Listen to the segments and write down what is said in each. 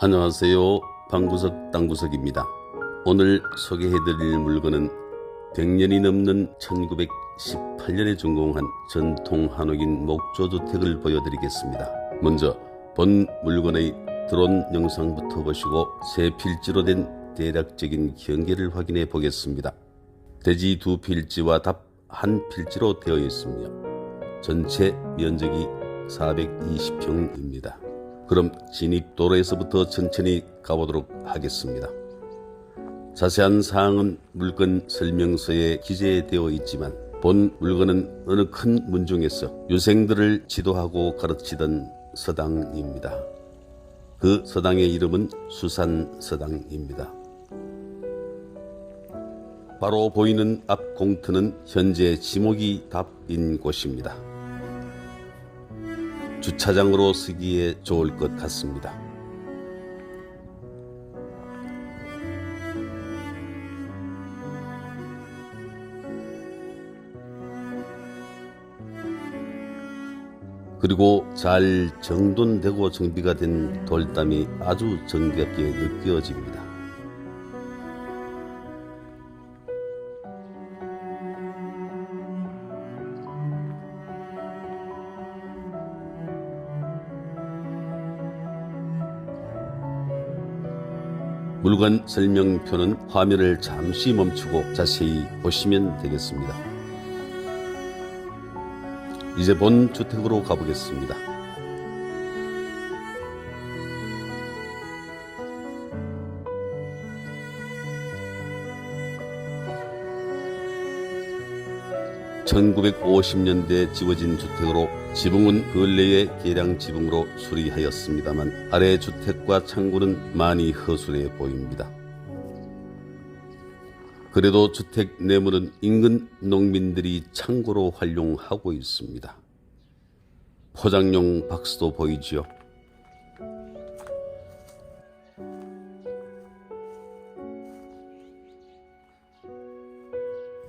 안녕하세요. 방구석 땅구석입니다. 오늘 소개해드릴 물건은 100년이 넘는 1918년에 준공한 전통 한옥인 목조주택을 보여드리겠습니다. 먼저 본 물건의 드론 영상부터 보시고 세 필지로 된 대략적인 경계를 확인해 보겠습니다. 대지 두 필지와 답 한 필지로 되어 있으며 전체 면적이 420평입니다. 그럼 진입 도로에서부터 천천히 가보도록 하겠습니다. 자세한 사항은 물건 설명서에 기재되어 있지만 본 물건은 어느 큰 문중에서 유생들을 지도하고 가르치던 서당입니다. 그 서당의 이름은 수산서당입니다. 바로 보이는 앞 공터는 현재 지목이 답인 곳입니다. 주차장으로 쓰기에 좋을 것 같습니다. 그리고 잘 정돈되고 정비가 된 돌담이 아주 정겹게 느껴집니다. 물건 설명표는 화면을 잠시 멈추고 자세히 보시면 되겠습니다. 이제 본 주택으로 가보겠습니다. (1950년대) 지어진 주택으로 지붕은 근래의 계량 지붕으로 수리하였습니다만 아래 주택과 창고는 많이 허술해 보입니다. 그래도 주택 내물은 인근 농민들이 창고로 활용하고 있습니다. 포장용 박스도 보이지요.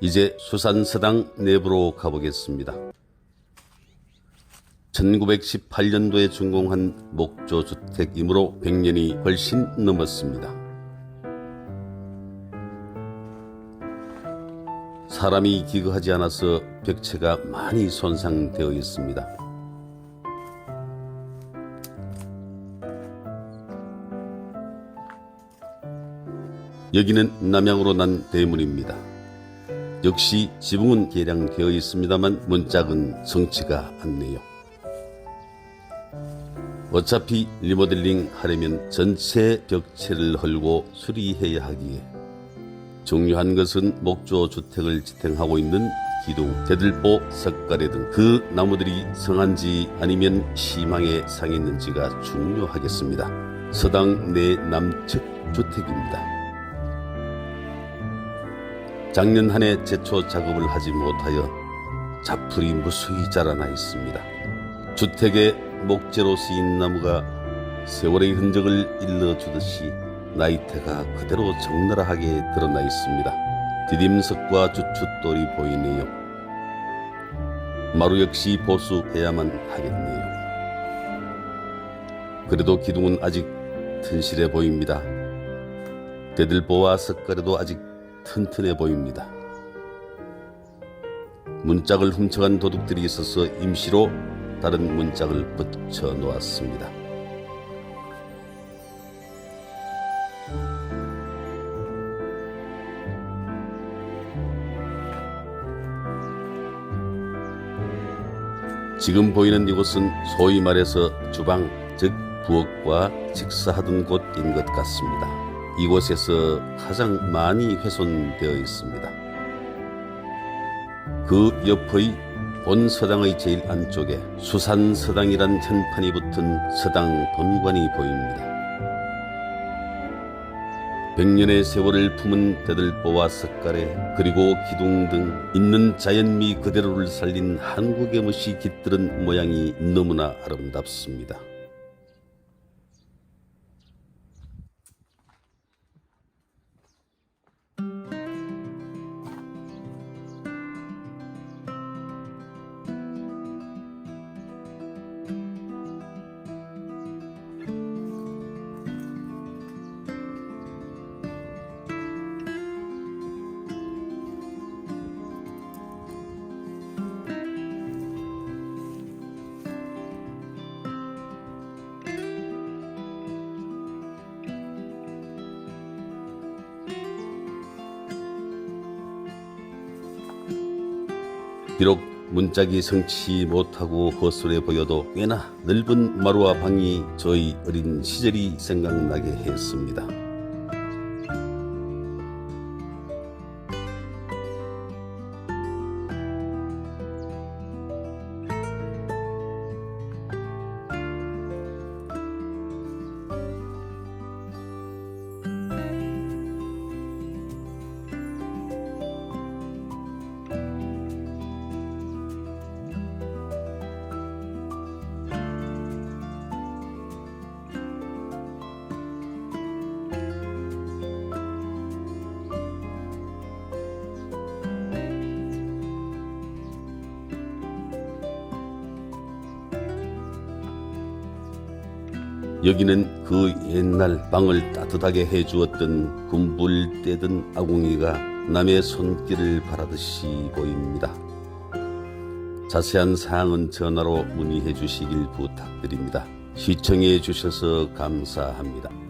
이제 수산서당 내부로 가보겠습니다. 1918년도에 준공한 목조주택이므로 100년이 훨씬 넘었습니다. 사람이 기거하지 않아서 벽체가 많이 손상되어 있습니다. 여기는 남향으로 난 대문입니다. 역시 지붕은 개량되어 있습니다만 문짝은 성치가 않네요. 어차피 리모델링 하려면 전체 벽체를 헐고 수리해야 하기에 중요한 것은 목조 주택을 지탱하고 있는 기둥, 대들보, 석가래 등 그 나무들이 성한지 아니면 시망에 상했는지가 중요하겠습니다. 서당 내 남측 주택입니다. 작년 한 해 제초 작업을 하지 못하여 잡풀이 무수히 자라나 있습니다. 주택에 목재로 쓰인 나무가 세월의 흔적을 일러주듯이 나이테가 그대로 적나라하게 드러나 있습니다. 디딤석과 주춧돌이 보이네요. 마루 역시 보수해야만 하겠네요. 그래도 기둥은 아직 튼실해 보입니다. 대들보와 석가래도 아직 튼튼해 보입니다. 문짝을 훔쳐간 도둑들이 있어서 임시로 다른 문짝을 붙여 놓았습니다. 지금 보이는 이곳은 소위 말해서 주방, 즉 부엌과 식사하던 곳인 것 같습니다. 이곳에서 가장 많이 훼손되어 있습니다. 그 옆의 본 서당의 제일 안쪽에 수산서당이란 현판이 붙은 서당 본관이 보입니다. 백년의 세월을 품은 대들보와 석가래 그리고 기둥 등 있는 자연미 그대로를 살린 한국의 멋이 깃들은 모양이 너무나 아름답습니다. 비록 문짝이 성치 못하고 허술해 보여도 꽤나 넓은 마루와 방이 저희 어린 시절이 생각나게 했습니다. 여기는 그 옛날 방을 따뜻하게 해주었던 군불 떼든 아궁이가 남의 손길을 바라듯이 보입니다. 자세한 사항은 전화로 문의해 주시길 부탁드립니다. 시청해 주셔서 감사합니다.